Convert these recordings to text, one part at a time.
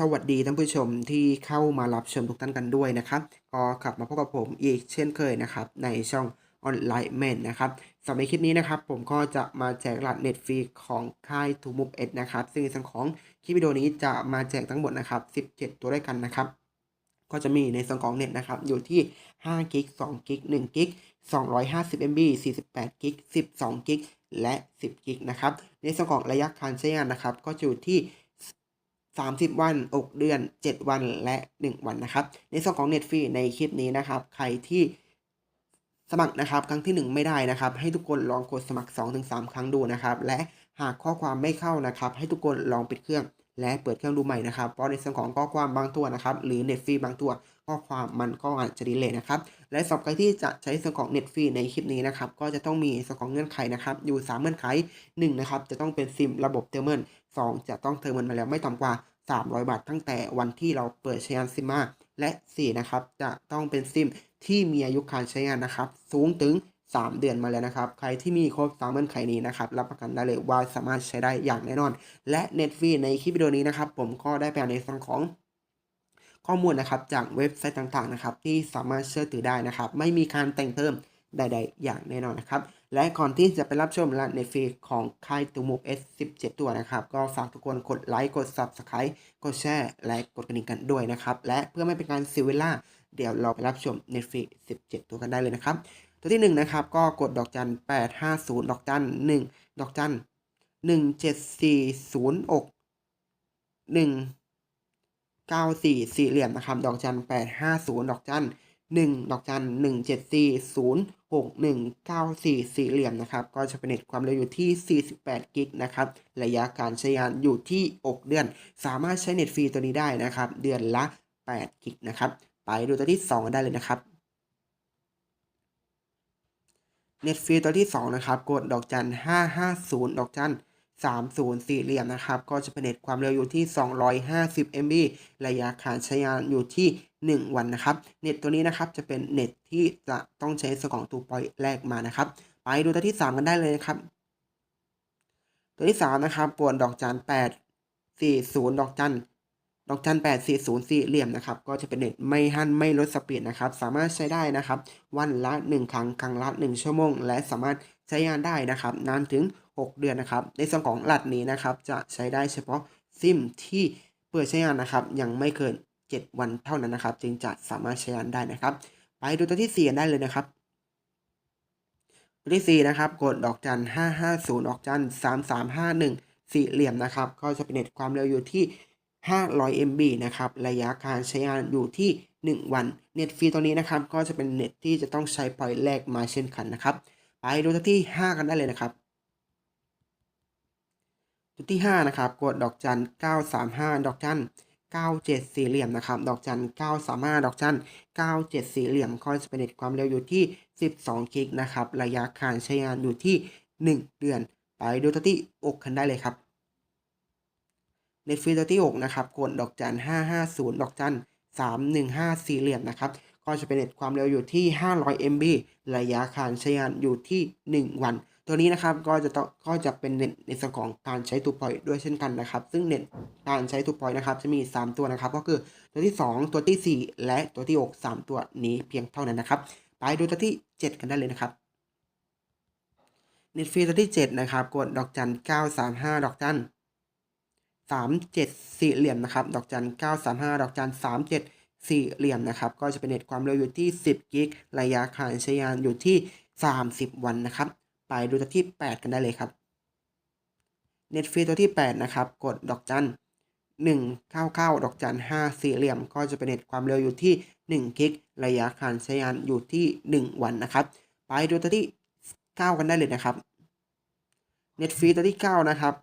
สวัสดีท่านผู้ชมที่เข้ามารับชมทุกท่านกันด้วยนะครับ ก็กลับมาพบกับผมอีกเช่นเคยนะครับในช่องออนไลน์แมนนะครับสำหรับคลิปนี้นะครับ ผมก็จะมาแจกรหัสเน็ตฟรีของค่ายทูมูฟเอ็ดนะครับ ซึ่งในส่วนของคลิปวิดีโอนี้จะมาแจกทั้งหมดนะครับ 17 ตัวด้วยกันนะครับ ก็จะมีในส่วนของเน็ตนะครับ อยู่ที่5กิก2กิก1กิก250 MB 48กิก12กิกและ 10กิกนะครับ ในส่วนของระยะการใช้งานนะครับ ก็จะอยู่ที่ 30 วัน 6 เดือน 7 วันและ 1 วันนะครับ ในส่วนของเน็ตฟรีในคลิปนี้นะครับ ใครที่สมัครนะครับ ครั้งที่ 1 ไม่ได้นะครับ ให้ทุกคนลองกดสมัคร 2-3 ครั้งดูนะครับ และหากข้อความไม่เข้านะครับ ให้ทุกคนลองปิดเครื่อง และเปิดเครื่องดูใหม่นะครับ เพราะในส่วนของข้อความบางตัวนะครับ หรือเน็ตฟรีบางตัว ข้อความมันก็อาจจะดีเลยนะครับ และสำหรับใครที่จะใช้ส่วนของเน็ตฟรีในคลิปนี้นะครับ ก็จะต้องมีส่วนของเงื่อนไขนะครับ อยู่ 3 เงื่อนไข1นะครับ จะต้องเป็นซิมระบบเทอร์เมิล2จะต้องเทอร์เมิลมาแล้วไม่ต่ำกว่า 300 บาท ตั้งแต่วันที่เราเปิดใช้งานซิมมาและ 4 นะครับ จะต้องเป็นซิมที่มีอายุการใช้งานนะครับ สูงถึง 3 เดือนมาแล้วนะครับ ใครที่มีครบ3เงื่อนไขนี้นะครับ รับประกันได้เลยว่าสามารถใช้ได้อย่างแน่นอน และเน็ตฟรีในคลิปวิดีโอนี้นะครับ ผมก็ได้ไปเอาในส่วนของข้อมูลนะครับจากเว็บไซต์ต่างๆนะครับที่สามารถเชื่อถือได้นะครับ ไม่มีการแต่งเติม ใดๆ อย่างแน่นอนนะครับ และก่อนที่จะไปรับชมละในฟีของค่ายตูมูฟ S17 ตัวนะครับ ก็ฝากทุกคนกดไลค์ กด Subscribe กดแชร์ และกดกระดิ่งกันด้วยนะครับ และเพื่อไม่เป็นการเสียเวลา เดี๋ยวเราไปรับชม Netflix 17 ตัวกันได้เลยนะครับ ตัวที่1นะครับ ก็กดดอกจัน 850 ดอกจัน 1 ดอกจัน 1740อก1 94สี่เหลี่ยมนะครับ ดอกจัน850 ดอกจัน1ดอกจัน174 6194 สี่เหลี่ยมนะครับ ก็จะเป็นเน็ตความเร็วอยู่ที่ 48 กิกนะครับ ระยะการใช้งานอยู่ที่ 6 เดือน สามารถใช้เน็ตฟรีตัวนี้ได้นะครับ เดือนละ 8 กิกนะครับ ไปดูตัวที่ 2 ได้เลยนะครับ เน็ตฟรีตัวที่ 2 นะครับ กดดอกจัน 550 ดอกจัน 30 สี่เหลี่ยมนะครับ ก็จะเป็นเน็ตความเร็วอยู่ที่ 250 MB ระยะการใช้งานอยู่ที่ 1 วันนะครับ เน็ตตัวนี้นะครับจะเป็นเน็ตที่จะต้องใช้สกองตูปอยแรกมานะครับ ไปดูตัวที่ 3 กันได้เลยนะครับ ตัวที่ 3 นะครับกดดอกจัน 8 40 ดอกจันดอกจัน840สี่เหลี่ยมนะครับ ก็จะเป็นเน็ตไม่หันไม่ลดสปีดนะครับ สามารถใช้ได้นะครับ วันละ 1 ครั้ง ครั้งละ 1 ชั่วโมง และสามารถใช้งานได้นะครับ นานถึง 6 เดือนนะครับ ในส่วนของรหัสนี้นะครับ จะใช้ได้เฉพาะซิมที่เปิดใช้งานนะครับ ยังไม่เกิน 7 วันเท่านั้นนะครับ จึงจะสามารถใช้งานได้นะครับ ไปดูตัวที่4ได้เลยนะครับตัวที่ 4 นะครับ กดดอกจัน 550 ดอกจัน 3351 สี่เหลี่ยมนะครับ ก็จะเป็นเน็ตความเร็วอยู่ที่ 500 MB นะครับ ระยะการใช้งานอยู่ที่ 1 วัน เน็ตฟรีตัวนี้นะครับ ก็จะเป็นเน็ตที่จะต้องใช้พอยต์แรกมาเช่นกันนะครับ ไปดูตัวที่ 5 กันได้เลยนะครับ ตัวที่ 5 นะครับ กดดอกจัน 935 ดอกจัน 97 สี่เหลี่ยมนะครับ ดอกจัน 935 ดอกจัน 97 สี่เหลี่ยมก็จะเปเนตความเร็วอยู่ที่ 12กิกนะครับ ระยะการใช้งานอยู่ที่ 1 เดือน ไปดูตัวที่6กันได้เลยครับเน็ตฟรีตัวที่6นะครับ กดดอกจัน 550 ดอกจัน 315 สี่เหลี่ยมนะครับก็จะเป็นเน็ตความเร็วอยู่ที่ 500 MB ระยะการใช้งานอยู่ที่ 1 วัน ตัวนี้นะครับก็จะต้องก็จะเป็นเน็ตในส่วนของการใช้ตัวปล่อยด้วยเช่นกันนะครับ ซึ่งเน็ตการใช้ตัวปล่อยนะครับ จะมี 3 ตัวนะครับ ก็คือตัวที่ 2 ตัวที่ 4 และตัวที่ 6 3 ตัวนี้เพียงเท่านั้นนะครับ ไปดูตัวที่ 7 กันได้เลยนะครับเน็ตฟรีตัวที่ 7 นะครับ กดดอกจัน 935 ดอกจัน 37 สี่เหลี่ยมนะครับ ดอกจัน 935 ดอกจัน 37สี่เหลี่ยมนะครับ ก็จะเป็นเน็ตความเร็วอยู่ที่ 10 กิก ระยะการใช้งานอยู่ที่ 30 วันนะครับ ไปดูตัวที่ 8 กันได้เลยครับเน็ตฟรีตัวที่ 8 นะครับ กดดอกจัน199ดอกจัน5สี่เหลี่ยม ก็จะเป็นเน็ตความเร็วอยู่ที่ 1 กิก ระยะการใช้งานอยู่ที่ 1 วันนะครับ ไปดูตัวที่ 9 กันได้เลยนะครับเน็ตฟรีตัวที่ 9 นะครับ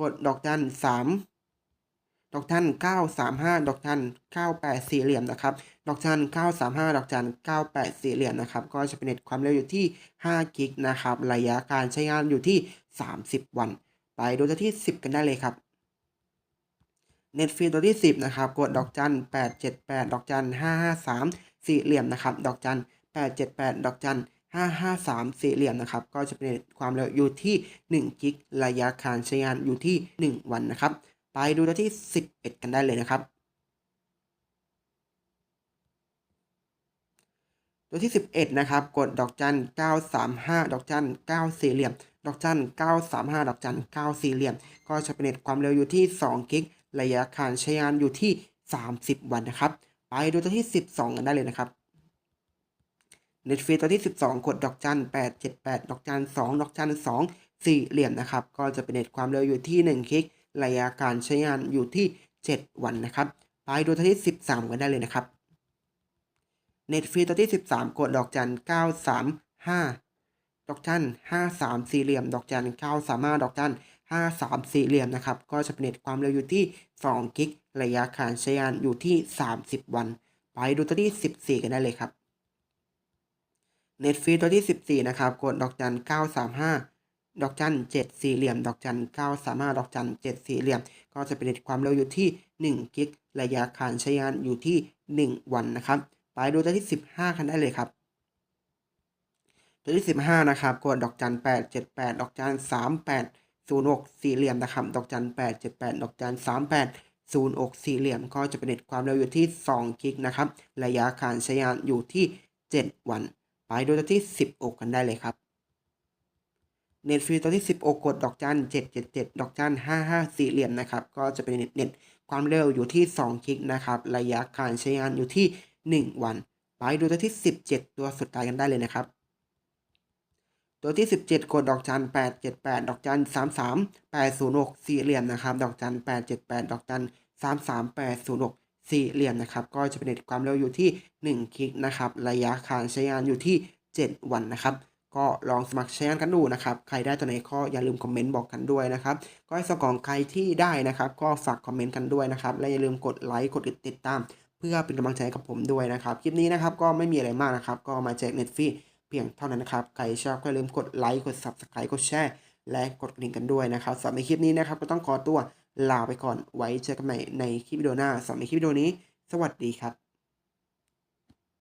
กดดอกจัน3 ดอกจัน935 ดอกจัน98 สี่เหลี่ยมนะครับ ดอกจัน935 ดอกจัน98 สี่เหลี่ยมนะครับ ก็จะเป็นเน็ตความเร็วอยู่ที่5กิกนะครับ ระยะการใช้งานอยู่ที่ 30 วัน ไปดูตัวที่ 10 กันได้เลยครับเน็ตฟรีตัวที่ 10 นะครับ กดดอกจัน878 ดอกจัน553 สี่เหลี่ยมนะครับ ดอกจัน878 ดอกจัน553 สี่เหลี่ยมนะครับ ก็จะเป็นความเร็วอยู่ที่1กิก ระยะการใช้งานอยู่ที่ 1 วันนะครับ ไปดูตัวที่ 11 กันได้เลยนะครับ ตัวที่ 11 นะครับ กดดอกจัน 935 ดอกจัน 9 สี่เหลี่ยม ดอกจัน 935 ดอกจัน 9 สี่เหลี่ยม ก็จะเป็นเน็ตความเร็วอยู่ที่ 2 กิก ระยะการใช้งานอยู่ที่ 30 วันนะครับ ไปดูตัวที่ 12 กันได้เลยนะครับเน็ตฟรีตัวที่ 12 กดดอกจัน 878 ดอกจัน 2 ดอกจัน 2 สี่เหลี่ยมนะครับ ก็จะเป็นเน็ตความเร็วอยู่ที่1กิก ระยะการใช้งานอยู่ที่ 7 วันนะครับไปดูตัวที่ 13 กันได้เลยนะครับเน็ตฟรีตัวที่ 13 กดดอกจัน 935 ดอกจัน 53 สี่เหลี่ยม ดอกจัน 935 ดอกจัน 53 สี่เหลี่ยมนะครับ ก็จะเป็นเน็ตความเร็วอยู่ที่ 2 กิก ระยะการใช้งานอยู่ที่ 30 วัน ไปดูตัวที่ 14 กันได้เลยครับ เน็ตฟรีตัวที่ 14 นะครับ กดดอกจัน 935 ดอกจัน7สี่เหลี่ยม ดอกจัน935ดอกจัน7สี่เหลี่ยม ก็จะเป็นความเร็วอยู่ที่1กิกระยะการใช้งานอยู่ที่ 1 วันนะครับ ไปดูตัวที่ 15 กันได้เลยครับ ตัวที่ 15 นะครับกดดอกจัน878 ดอกจัน38 06 สี่เหลี่ยมนะครับ ดอกจัน878 ดอกจัน38 06 สี่เหลี่ยม ก็จะเป็นเน็ตความเร็วอยู่ที่ 2 กิกนะครับ ระยะการใช้งานอยู่ที่ 7 วัน ไปดูตัวที่ 16 กันได้เลยครับ เน็ตฟรีตัวที่ 16 กดดอกจัน 777 ดอกจัน 55 สี่เหลี่ยมนะครับ ก็จะเป็นเน็ตเน็ตความเร็วอยู่ที่2กิกนะครับ ระยะการใช้งานอยู่ที่ 1 วัน ไปดูตัวที่ 17 ตัวสุดท้ายกันได้เลยนะครับ ตัวที่ 17 กดดอกจัน 878 ดอกจัน 33 806 สี่เหลี่ยมนะครับ ดอกจัน 878 ดอกจัน 33 806สี่เหลี่ยมนะครับ ก็จะเป็นเน็ตความเร็วอยู่ที่1กิกนะครับ ระยะการใช้งานอยู่ที่ 7 วันนะครับ ก็ลองสมัครใช้งานกันดูนะครับ ใครได้ตัวไหนก็อย่าลืมคอมเมนต์บอกกันด้วยนะครับ ก็ให้สกองใครที่ได้นะครับ ก็ฝากคอมเมนต์กันด้วยนะครับ และอย่าลืมกดไลค์กดติดตาม เพื่อเป็นกำลังใจกับผมด้วยนะครับ คลิปนี้นะครับก็ไม่มีอะไรมากนะครับ ก็มาแจกเน็ตฟรีเพียงเท่านั้นนะครับ ใครชอบก็อย่าลืมกดไลค์กด subscribe กดแชร์และกดกระดิ่งกันด้วยนะครับสำหรับในคลิปนี้นะครับก็ต้องขอตัวลาไปก่อนไว้เจอกันใหม่ในคลิปวิดีโอหน้าสำหรับในคลิปวิดีโอนี้ สวัสดีครับ